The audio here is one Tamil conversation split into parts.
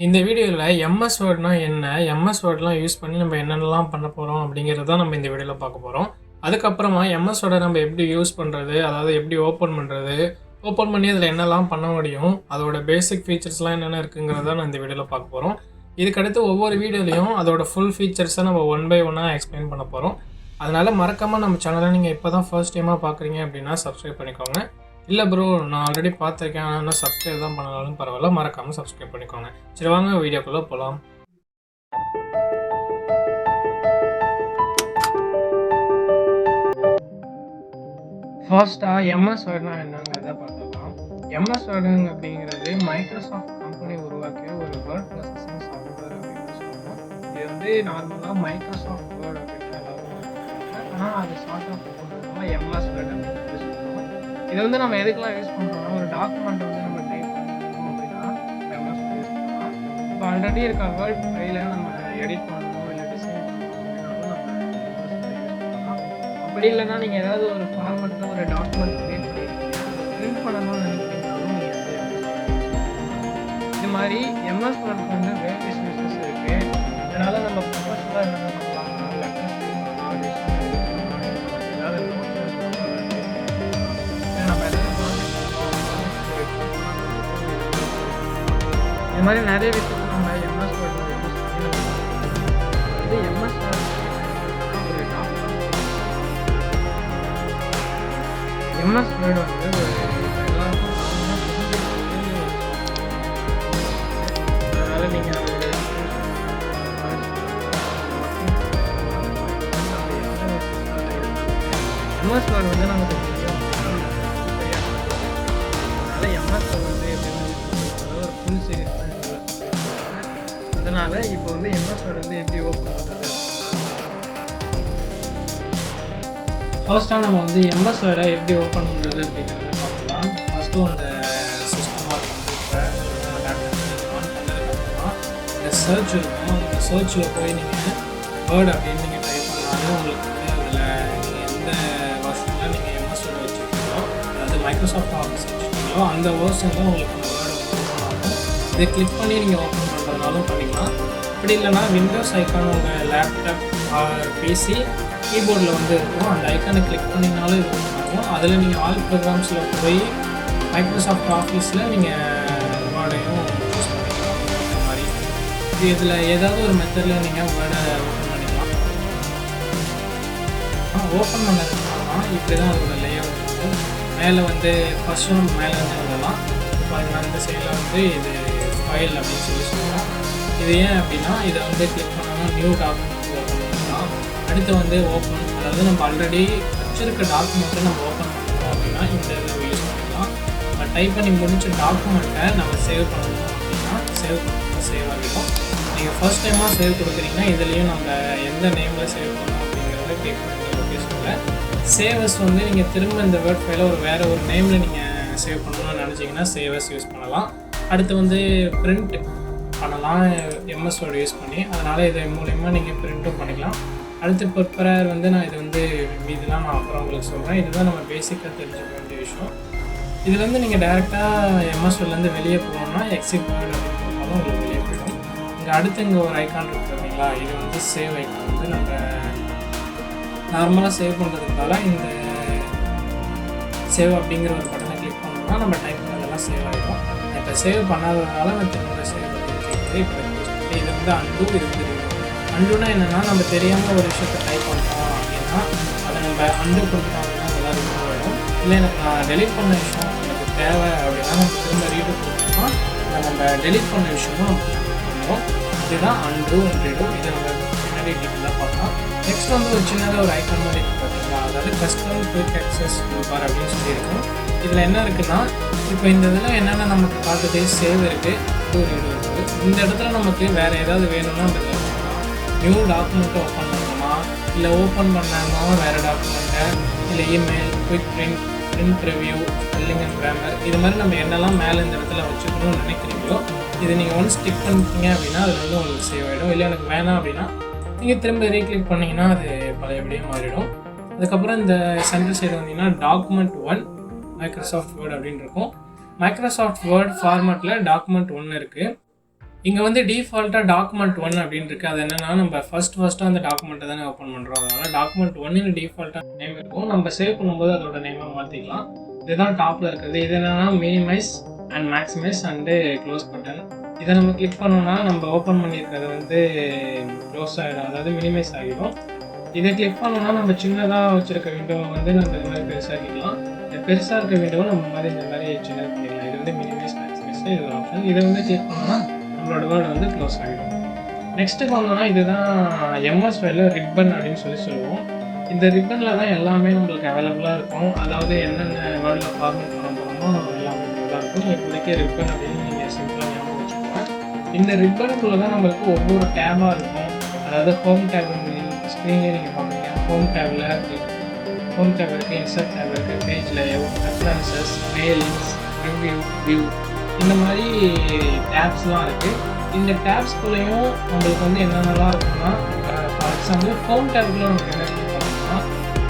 இந்த வீடியோவில் எம்எஸ் வேர்ட்னா என்ன? எம்எஸ் வேர்ட்லாம் யூஸ் பண்ணி நம்ம என்னென்னலாம் பண்ண போகிறோம் அப்படிங்கிறது தான் நம்ம இந்த வீடியோவில் பார்க்க போகிறோம் அதுக்கப்புறமா எம்எஸ் வேர்டை நம்ம எப்படி யூஸ் பண்ணுறது அதாவது எப்படி ஓப்பன் பண்ணுறது ஓப்பன் பண்ணி அதில் என்னெல்லாம் பண்ண முடியும்? அதோட பேசிக் ஃபீச்சர்ஸ்லாம் என்னென்ன இருக்குங்கிறத நான் இந்த வீடியோவில் பார்க்க போகிறோம் இதுக்கடுத்து ஒவ்வொரு வீடியோலையும் அதோட ஃபுல் ஃபீச்சர்ஸை நம்ம ஒன் பை ஒன்னாக எக்ஸ்பிளைன் பண்ண போகிறோம் அதனால் மறக்காமல் நம்ம சேனலை நீங்கள் இப்போ தான் ஃபர்ஸ்ட் டைமாக பார்க்குறீங்க அப்படின்னா சப்ஸ்கிரைப் பண்ணிக்கோங்க. இல்லை ப்ரோ நான் ஆல்ரெடி பார்த்துருக்கேன். ஆனால் சப்ஸ்கிரைப் தான் பண்ணாலும் பரவாயில்ல. மறக்காமல் சப்ஸ்கிரைப் பண்ணிக்கோங்க. சரி வாங்க வீடியோக்குள்ளே போகலாம் ஃபர்ஸ்ட்டாக எம்எஸ் வேர்ட்னா என்னங்கிறத பார்த்துக்கலாம். எம்எஸ் வேர்டுங்க அப்படிங்கிறது மைக்ரோசாஃப்ட் கம்பெனி உருவாக்கிய ஒரு வேர்ட் ப்ராசஸிங் சாஃப்ட்வேர் அப்படின்னு சொல்லுவோம். இது வந்து நார்மலாக மைக்ரோசாஃப்ட் வேர்டு அப்படின்னு ஆனால் அது ஷார்ட் ஆஃப் எம்எஸ் வேர்டு அப்படின்னு இது வந்து நம்ம எதுக்கெல்லாம் யூஸ் பண்ணுறோம்னா ஒரு டாக்குமெண்ட் வந்து நம்ம டைப் பண்ணணும் அப்படின்னா இப்போ ஆல்ரெடி இருக்க வேர்ட் ஃபைல நம்ம எடிட் பண்ணணும் இல்லை டிசைன் பண்ணணும் அப்படி இல்லைன்னா நீங்கள் ஏதாவது ஒரு ஃபார்மெட்டில் ஒரு டாக்குமெண்ட் கிரியேட் பண்ணியிருக்கீங்க பிரிண்ட் பண்ணணும்னு நினைக்கிறீங்கனாலும் நீங்கள் வந்து இது மாதிரி எம்எஸ் வேர்டுக்கு வந்து வேரியஸ் யூசஸ் இருக்குது அதனால் நம்ம ப்ரொஃபஷனலாக என்னென்ன இது மாதிரி நிறைய விஷயம் நம்ம எம்எஸ் வேர்டில் எம்எஸ் எம்எஸ் வேர்டு வந்து எல்லாருக்கும் அதனால நீங்கள் எம்எஸ் வேர்டு வந்து நமக்கு ஃபர்ஸ்ட்டாக நம்ம வந்து எம்எஸ் வேர்டை எப்படி ஓப்பன் பண்ணுறது அப்படிங்கிறத பார்க்கலாம். ஃபஸ்ட்டு அந்த சிஸ்டமாக கம்ப்யூட்டர் இந்த சர்ச் இருக்கும். அந்த சர்ச்சில் போய் நீங்கள் வேர்ட் அப்படின்னு நீங்கள் டைப் பண்ணாலும் உங்களுக்கு வந்து அதில் நீங்கள் எந்த வருஷனில் நீங்கள் எம்எஸ் வேர்டு வச்சுருக்கீங்களோ அதாவது மைக்ரோசாஃப்ட் ஆஃபீஸ் வச்சுருக்கீங்களோ அந்த வருஷனில் உங்களுக்கு அந்த வேர்டு ஓப்பன் ஆகும். இதை கிளிக் பண்ணி நீங்கள் ஓப்பன் பண்ணுறதுனாலும் பண்ணிக்கலாம். அப்படி இல்லைன்னா விண்டோஸ் ஐக்கான் உங்கள் லேப்டாப் பிசி கீபோர்டில் வந்து இருக்கும். அந்த ஐக்கானை கிளிக் பண்ணிங்கனாலும் இது open ஆகும் அதில் நீங்கள் ஆல் ப்ரோக்ராம்ஸில் போய் மைக்ரோசாஃப்ட் ஆஃபீஸில் நீங்கள் வேர்டையும் யூஸ் பண்ணிக்கலாம் இந்த மாதிரி இது இதில் ஏதாவது ஒரு மெத்தடில் நீங்கள் வேர்டை ஓப்பன் பண்ணிக்கலாம். ஓப்பன் பண்ணதுக்கப்புறமா இப்படி தான் அதோட லேஅவுட் இருக்கும் மேலே வந்து ஃபஸ்ட்டு நம்ம மேலே வந்து எழுதலாம். பாருங்க அந்த சைடில் வந்து இது ஃபைல் அப்படின்னு சொல்லி சொல்லலாம் இது ஏன் அப்படின்னா இதை வந்து கிளிக் பண்ணோம்னா நியூ டாக்குமெண்ட் அடுத்து வந்து ஓப்பன் அதாவது நம்ம ஆல்ரெடி வச்சிருக்க டாக்குமெண்ட்டை நம்ம ஓப்பன் பண்ணுறோம் அப்படின்னா இந்த இதை யூஸ் பண்ணிக்கலாம் நம்ம டைப் பண்ணி முடிச்ச டாக்குமெண்ட்டை நம்ம சேவ் பண்ணணும் அப்படின்னா சேவ் சேவ் ஆகிடும். நீங்கள் ஃபர்ஸ்ட் டைமாக சேவ் கொடுக்குறீங்கன்னா இதுலேயும் நம்ம எந்த நேமில் சேவ் பண்ணணும் அப்படிங்கிறத கிளிக் பண்ணுற லொக்கேஷனில் சேவஸ் வந்து நீங்கள் திரும்ப இந்த வேர்ட் ஃபைலை ஒரு வேறு ஒரு நேமில் நீங்கள் சேவ் பண்ணணும்னு நினச்சிங்கன்னா சேவஸ் யூஸ் பண்ணலாம். அடுத்து வந்து பிரிண்ட் பண்ணலாம் எம்எஸ் வேர்டு யூஸ் பண்ணி. அதனால் இது மூலயமா நீங்கள் பிரிண்ட்டும் பண்ணிக்கலாம். அடுத்த ப்ரிப்பரர் வந்து நான் இது வந்து இதெல்லாம் நான் அப்புறம் உங்களுக்கு சொல்கிறேன் இதுதான் நம்ம பேசிக்காக தெரிஞ்சுக்க வேண்டிய விஷயம். இதில் வந்து நீங்கள் டேரெக்டாக எம்எஸ்வேர்லேருந்து வெளியே போகணும்னா எக்ஸிட் வேர்டு அப்படின்னு போனாலும் உங்களுக்கு வெளியே போயிடும். இங்கே அடுத்து இங்கே ஒரு ஐக்கான் இருக்கு பார்த்தீங்களா இது வந்து சேவ் ஐக்கான் வந்து நம்ம நார்மலாக சேவ் பண்ணுறதுனால இந்த சேவ் அப்படிங்கிற ஒரு பட்டனை கிளிக் பண்ணோம்னா நம்ம டைப் பண்ணதெல்லாம் சேவ் ஆகிடும் இப்போ சேவ் பண்ணாததுனால நான் திரும்ப சேவ் பண்ணி இப்போ இது வந்து அன்பு இது வந்து அண்டுனா என்னென்னா நம்ம தெரியாமல் ஒரு விஷயத்தை டைப் பண்ணுறோம் அப்படின்னா அதை நம்ம அண்டு கொடுத்தோம்னா நல்லா இருக்கும். இல்லை எனக்கு நான் டெலிட் பண்ண விஷயம் எனக்கு தேவை அப்படின்னா நம்ம திரும்ப ரீடு கொடுத்தோம்னா அதை நம்ம டெலிட் பண்ண விஷயமும் நம்ம பண்ணுவோம். இதுதான் அண்டு ரீடு இதை நம்ம பின்னாடி டீட்டெயிலாக பார்க்கலாம். நெக்ஸ்ட் வந்து ஒரு சின்னதாக ஒரு ஐட்டம் மாதிரி இருக்குது பார்த்தீங்களா? அதாவது கஸ்டம் குயிக் ஆக்சஸ் பார் அப்படின்னு சொல்லியிருக்கோம். இதில் என்ன இருக்குன்னா இப்போ இந்த இதில் என்னென்ன நமக்கு காட்டுது சேவ் இருக்குது டூ ரீடு இருக்குது இந்த இடத்துல நமக்கு வேறு ஏதாவது வேணும்னா நம்ம நியூ டாக்குமெண்ட்டை ஓப்பன் பண்ணணுமா? இல்லை ஓப்பன் பண்ணாமல் வேறு டாக்குமெண்ட்டை இல்லை email quick print print review spelling and grammar இது மாதிரி நம்ம என்னெல்லாம் மேலே இந்த இடத்துல வச்சுக்கணும்னு நினைக்கிறீங்களோ இதை நீங்கள் ஒன்ஸ் ஸ்டிக் பண்ணிட்டீங்க அப்படின்னா அது வந்து உங்களுக்கு சேவ் ஆகிடும் இல்லை எனக்கு வேணாம் அப்படின்னா நீங்கள் திரும்ப ரீக்ளிக் பண்ணிங்கன்னா அது பழையபடியே மாறிடும். அதுக்கப்புறம் இந்த சென்டர் சைடு வந்தீங்கன்னா டாக்குமெண்ட் ஒன் மைக்ரோசாஃப்ட் வேர்ட் அப்படின்னு இருக்கும். மைக்ரோசாஃப்ட் வேர்ட் ஃபார்மேட்டில் டாக்குமெண்ட் ஒன்று இருக்குது இங்கே வந்து டிஃபால்ட்டாக டாக்குமெண்ட் ஒன் அப்படின்னு இருக்குது அது என்னென்னா நம்ம ஃபர்ஸ்ட் ஃபர்ஸ்ட்டாக அந்த டாக்குமெண்ட்டை தானே ஓப்பன் பண்ணுறோம் அதனால் டாக்குமெண்ட் ஒன்னு டிஃபால்ட்டாக நேம் இருக்கும். நம்ம சேவ் பண்ணும்போது அதோட நேமை மாற்றிக்கலாம் இதுதான் டாப்பில் இருக்கிறது. இது என்னென்னா minimise and maximise and close button இதை நம்ம கிளிக் பண்ணோம்னா நம்ம ஓப்பன் பண்ணியிருக்கிறது வந்து க்ளோஸ் ஆகிடும் அதாவது மினிமைஸ் ஆகிடும். இதை கிளிக் பண்ணோம்னா நம்ம சின்னதாக வச்சுருக்க விண்டோவை வந்து நம்ம இது மாதிரி பெருசாக்கிக்கலாம் இந்த பெருசாக இருக்க விண்டோவை நம்ம மாதிரி இந்த மாதிரி சின்னது பண்ணிக்கலாம் இது வந்து மினிமைஸ் மேக்ஸிமைஸ் இது ஒரு ஆப்ஷன் இதை வந்து கிளிக் பண்ணோம்னா நம்மளோட வேர்டு வந்து க்ளோஸ் ஆகிடும் நெக்ஸ்ட்டு பார்த்தோம்னா இதுதான் எம்எஸ் ஃபைலில் ரிப்பன் அப்படின்னு சொல்லி சொல்லுவோம். இந்த ரிப்பனில் தான் எல்லாமே நம்மளுக்கு அவைலபிளாக இருக்கும். அதாவது என்னென்ன வேர்டில் ஃபார்மேட் பண்ண போகிறோமோ எல்லாமே தான் இருக்கும். இப்போதைக்கு ரிப்பன் அப்படின்னு நீங்கள் சிம்பிளாக ஞாபகம் வச்சுக்கோங்க. இந்த ரிப்பனுக்குள்ளே தான் நம்மளுக்கு ஒவ்வொரு டேபாக இருக்கும். அதாவது ஹோம் டேப் ஸ்க்ரீன்லேயே நீங்கள் பார்க்குறீங்க ஹோம் டேபில் ஹோம் டேப் இருக்குது இன்சர்ட் டேப் இருக்குது பேஜில் layout references mailings review view இந்த மாதிரி டேப்ஸ்லாம் இருக்குது இந்த டேப்ஸ்குள்ளேயும் நம்மளுக்கு வந்து என்னென்னலாம் இருக்குன்னா ஃபார் எக்ஸாம்பிள் ஃபோன் டேப்க்குள்ள நமக்கு என்ன பண்ணணும்னா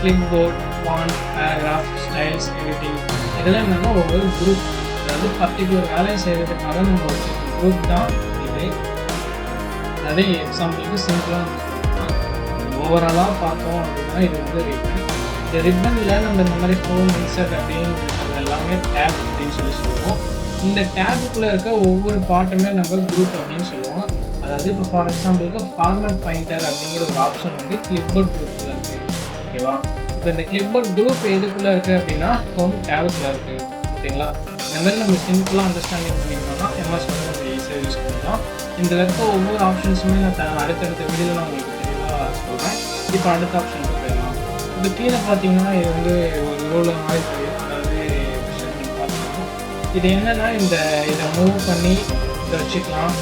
clipboard font paragraph styles editing இதெல்லாம் என்னென்னா ஒவ்வொரு குரூப் அதாவது பர்டிகுலர் வேலையை செய்கிறதுக்காக நம்ம ஒரு குரூப் தான் இது. அதே எக்ஸாம்பிளுக்கு சிம்பிளாக ஓவராலாக பார்த்தோம் அப்படின்னா இது வந்து ரிப்பன் இந்த ரிப்பனில் நம்ம இந்த மாதிரி ஃபோன் இன்சர்ட் அப்படின்னு எல்லாமே டேப் அப்படின்னு சொல்லி சொல்லுவோம். இந்த டேபுக்குள்ளே இருக்க ஒவ்வொரு பாட்டுமே நம்ம குரூப் அப்படின்னு சொல்லுவோம். அதாவது இப்போ ஃபார் எக்ஸாம்பிளுக்கு ஃபார்மட் பாயிண்டர் அப்படிங்கிற ஒரு ஆப்ஷன் வந்து கிளிப்போர்ட் குரூப்பில் இருக்குது ஓகேவா இப்போ இந்த கிளிப்போர்ட் குரூப் எதுக்குள்ளே இருக்குது அப்படின்னா ஹோம் டேபுக்குள்ளே இருக்குது ஓகேங்களா இந்த மாதிரி நம்ம சிம்பிளாக அண்டர்ஸ்டாண்டிங் பண்ணிக்கணும்னா எம்எஸ் வந்து நம்ம ஈஸியாக யூஸ் பண்ணலாம் இந்த இருக்க ஒவ்வொரு ஆப்ஷன்ஸுமே நான் அடுத்தடுத்த வீடியோவில் நான் உங்களுக்கு தெளிவாக சொல்கிறேன் இப்போ அடுத்த ஆப்ஷன் போயிடலாம். இது கீழே பார்த்தீங்கன்னா இது வந்து ஒரு ரோல் மாதிரி தெரியும் இது என்னன்னா இந்த இதை மூவ் பண்ணி இதை வச்சுக்கலாம்.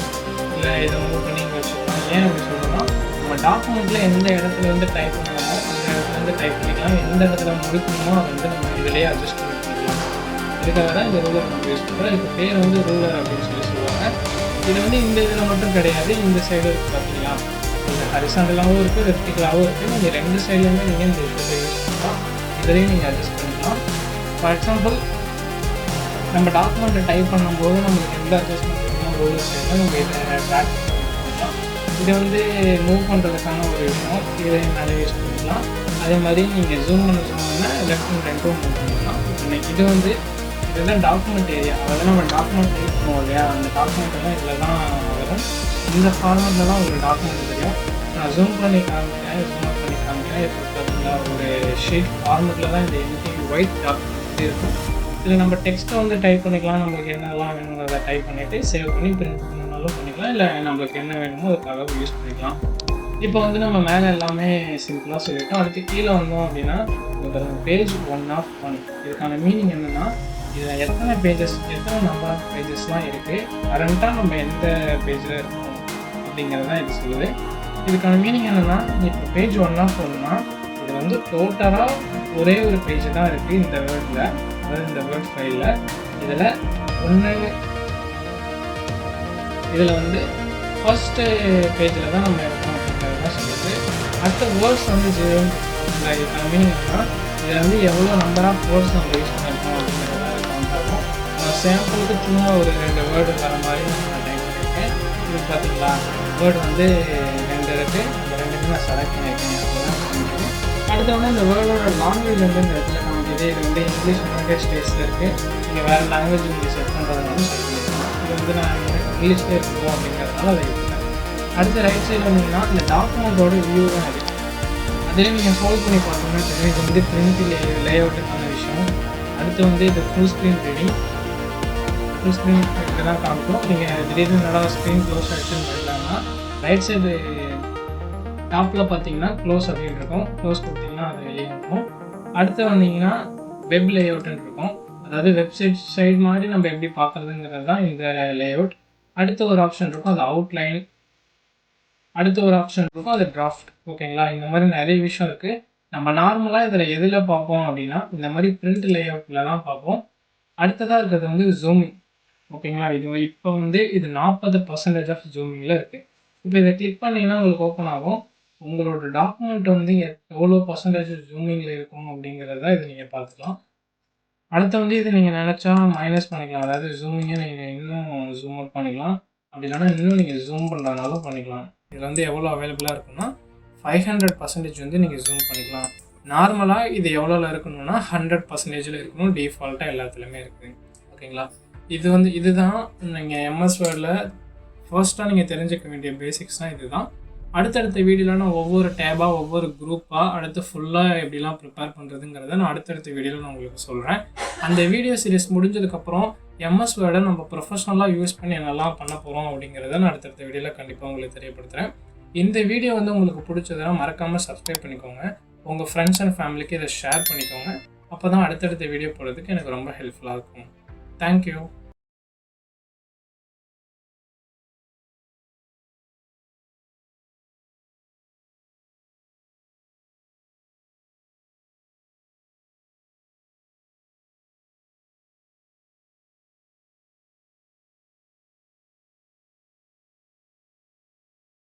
இல்லை இதை மூவ் பண்ணி இங்கே வச்சுக்கலாம். ஏன் அப்படி சொல்லணும்னா நம்ம டாக்குமெண்ட்டில் எந்த இடத்துல இருந்து டைப் பண்ணணுமோ அந்த இடத்துல இருந்து டைப் பண்ணிக்கலாம். எந்த இடத்துல முடிக்கணுமோ அதை வந்து நம்ம இதிலேயே அட்ஜஸ்ட் பண்ணிக்கலாம். இதுக்காக தான் இந்த ரூலர் நம்ம யூஸ் பண்ணுறோம் இதுக்கு பேர் வந்து ரூலர் அப்படின்னு சொல்லி சொல்லுவாங்க. இது வந்து இந்த இதில் மட்டும் கிடையாது இந்த சைடு இருக்குது பார்த்தீங்களா இந்த ஹரிசாண்டலாகவும் இருக்குது வெர்டிக்கலாகவும் இருக்குது நீங்கள் ரெண்டு சைட்லேருந்து நீங்கள் இந்த விஷயத்தை யூஸ் பண்ணலாம். இதுலேயும் நீங்கள் அட்ஜஸ்ட் பண்ணிக்கலாம். ஃபார் எக்ஸாம்பிள் நம்ம டாக்குமெண்ட்டை டைப் பண்ணும்போது நம்மளுக்கு எந்த அட்ஜஸ்ட்மெண்ட் வேணுமோ ரூலர் நம்ம இதை ட்ராக் இது வந்து மூவ் பண்ணுறதுக்கான ஒரு விஷயம். இதை நிறைய யூஸ் பண்ணிக்கலாம். அதே மாதிரி நீங்கள் ஜூம் பண்ண சொன்னோம்னா லெஃப்ட் அண்ட் ரைட்டும் மூவ் பண்ணிக்கலாம் இது வந்து இதுதான் டாக்குமெண்ட் ஏரியா அதாவது நம்ம டாக்குமெண்ட் டைப் பண்ணுவோம் இல்லையா? அந்த டாக்குமெண்ட் எல்லாம் இதில் தான் வரும். இந்த ஃபார்மெட்டில் தான் ஒரு டாக்குமெண்ட் தெரியும். நான் ஜூம் பண்ணி காமிக்கிறேன் ஜூம் அவுட் பண்ணி காமிக்கிறேன். இப்போ பார்த்தீங்கன்னா ஒரு ஷீட் ஃபார்மெட்டில் தான் இந்த எம்டி ஒயிட் டாக்குமெண்ட் இருக்கும். இல்லை நம்ம டெக்ஸ்ட்டை வந்து டைப் பண்ணிக்கலாம். நம்மளுக்கு என்னெல்லாம் வேணுமோ அதை டைப் பண்ணிவிட்டு சேவ் பண்ணி பிரிண்ட் பண்ணாலும் பண்ணிக்கலாம். இல்லை நம்மளுக்கு என்ன வேணுமோ அதுக்காக யூஸ் பண்ணிக்கலாம். இப்போ வந்து நம்ம மேலே எல்லாமே சிம்பிளாக சொல்லிட்டோம். அடுத்து கீழே வந்தோம் அப்படின்னா பேஜ் ஒன் ஆஃப் ஒன் இதுக்கான மீனிங் என்னென்னா இதில் எத்தனை பேஜஸ் எத்தனை நம்பர் ஆஃப் பேஜஸ்லாம் இருக்குது கரண்ட்டாக நம்ம எந்த பேஜில் இருக்கோம் அப்படிங்கிறது தான் இது சொல்லுது. இதுக்கான மீனிங் என்னென்னா இப்போ பேஜ் ஒன் ஆஃப் ஒன்னா இது வந்து டோட்டலாக ஒரே ஒரு பேஜ் தான் இருக்குது இந்த வேர்ல்டில் அதாவது இந்த வேர்ட் ஃபைலில் இதில் ஒன்று இதில் வந்து ஃபஸ்ட்டு பேஜில் தான் நம்ம இருக்கோம் அப்படிங்கிறது தான் அடுத்த வேர்ட்ஸ் வந்து ஜீரோ இதுக்கான மீனிங் என்னன்னா இதில் வந்து எவ்வளோ நம்பர் ஆஃப் வேர்ட்ஸ் நம்ம யூஸ் பண்ணியிருக்கோம் அப்படிங்கிறத கவுண்ட் ஆகும் நான் சாம்பிளுக்கு சும்மா ஒரு ரெண்டு வேர்டு வர மாதிரி நான் டைப் பண்ணியிருக்கேன் இது பார்த்தீங்களா வேர்டு வந்து ரெண்டு இருக்குது அந்த ரெண்டுமே நான் செலக்ட் பண்ணியிருக்கேன் அப்படின்னா அடுத்த வந்து இந்த வேர்டோட லாங்குவேஜ் வந்து இந்த இடத்துல நமக்கு இது வந்து இங்கிலீஷ் யுனைடெட் ஸ்டேட்ஸில் இருக்குது நீங்கள் வேறு லாங்குவேஜ் நீங்கள் செட் பண்ணுறதுனாலும் இது வந்து நான் இங்கிலீஷ்லேயே இருக்கணும் அப்படிங்கிறதுனால அதை எடுத்துக்கிறேன் அடுத்து ரைட் சைடில் வந்தீங்கன்னா இந்த டாக்குமெண்ட்டோட வியூ தான் இருக்குது அதிலே நீங்கள் சால்வ் பண்ணி பார்த்தோம்னா தெரியும். இது வந்து பிரிண்ட் லே லே அவுட்டுக்கான விஷயம். அடுத்து வந்து இது full screen reading full screen தான் காமிக்கும். நீங்கள் திடீர்னு நல்லா ஸ்க்ரீன் க்ளோஸ் ஆகிடுச்சுன்னு பண்ணிட்டாங்கன்னா ரைட் சைடு டாப்பில் பார்த்தீங்கன்னா க்ளோஸ் அப்படின்னு இருக்கும். க்ளோஸ் கொடுத்தீங்கன்னா அது வெளியே இருக்கும் அடுத்து வந்தீங்கன்னா வெப் லேஅவுட்னு இருக்கும். அதாவது வெப்சைட் சைட் மாதிரி நம்ம எப்படி பார்க்குறதுங்கிறது தான் இந்த லேஅவுட் அடுத்த ஒரு ஆப்ஷன் இருக்கும் அது அவுட்லைன் அடுத்து ஒரு ஆப்ஷன் இருக்கும் அது டிராஃப்ட் ஓகேங்களா இந்த மாதிரி நிறைய விஷயம் இருக்குது நம்ம நார்மலாக இதில் எதில் பார்ப்போம் அப்படின்னா இந்த மாதிரி பிரிண்ட் லேஅவுட்டில் தான் பார்ப்போம். அடுத்ததாக இருக்கிறது வந்து ஜூமிங் ஓகேங்களா இது இப்போ வந்து இது நாற்பது பர்சன்டேஜ் ஆஃப் ஜூமிங்கில் இருக்குது இப்போ இதை கிளிக் பண்ணிங்கன்னா உங்களுக்கு ஓப்பன் ஆகும். உங்களோட டாக்குமெண்ட் வந்து எவ்வளோ பர்சன்டேஜ் ஜூமிங்கில் இருக்கும் அப்படிங்கிறத இதை நீங்கள் பார்த்துக்கலாம். அடுத்து வந்து இது நீங்கள் நினச்சா மைனஸ் பண்ணிக்கலாம். அதாவது ஜூமிங்கை நீங்கள் இன்னும் ஜூம் அவுட் பண்ணிக்கலாம். அப்படி இல்லைன்னா இன்னும் நீங்கள் ஜூம் பண்ணுறதுனாலும் பண்ணிக்கலாம். இதில் வந்து எவ்வளோ அவைலபிளாக இருக்குன்னா ஃபைவ் ஹண்ட்ரட் பர்சன்டேஜ் வந்து நீங்கள் ஜூம் பண்ணிக்கலாம். நார்மலாக இது எவ்வளோவில் இருக்கணும்னா ஹண்ட்ரட் பர்சன்டேஜில் இருக்கணும். டிஃபால்ட்டாக எல்லாத்துலேயுமே இருக்குது ஓகேங்களா? இது வந்து இதுதான் நீங்கள் எம்எஸ் வேர்டில் ஃபர்ஸ்ட்டாக நீங்கள் தெரிஞ்சுக்க வேண்டிய பேசிக்ஸ்னால் இதுதான். அடுத்தடுத்த வீடியோவில் நான் ஒவ்வொரு டேபாக ஒவ்வொரு குரூப்பாக அடுத்து ஃபுல்லாக எப்படிலாம் ப்ரிப்பேர் பண்ணுறதுங்கிறத நான் அடுத்தடுத்த வீடியோவில் நான் உங்களுக்கு சொல்கிறேன் அந்த வீடியோ சீரிஸ் முடிஞ்சதுக்கப்புறம் எம்எஸ் வேர்டை நம்ம ப்ரொஃபஷ்னலாக யூஸ் பண்ணி என்னெல்லாம் பண்ண போகிறோம் அப்படிங்கிறத நான் அடுத்தடுத்த வீடியோவில் கண்டிப்பாக உங்களுக்கு தெரியப்படுத்துகிறேன் இந்த வீடியோ வந்து உங்களுக்கு பிடிச்சதுன்னா மறக்காமல் சப்ஸ்கிரைப் பண்ணிக்கோங்க. உங்கள் ஃப்ரெண்ட்ஸ் அண்ட் ஃபேமிலிக்கு இதை ஷேர் பண்ணிக்கோங்க. அப்போ தான் அடுத்தடுத்த வீடியோ போடுறதுக்கு எனக்கு ரொம்ப ஹெல்ப்ஃபுல்லாக இருக்கும். தேங்க்யூ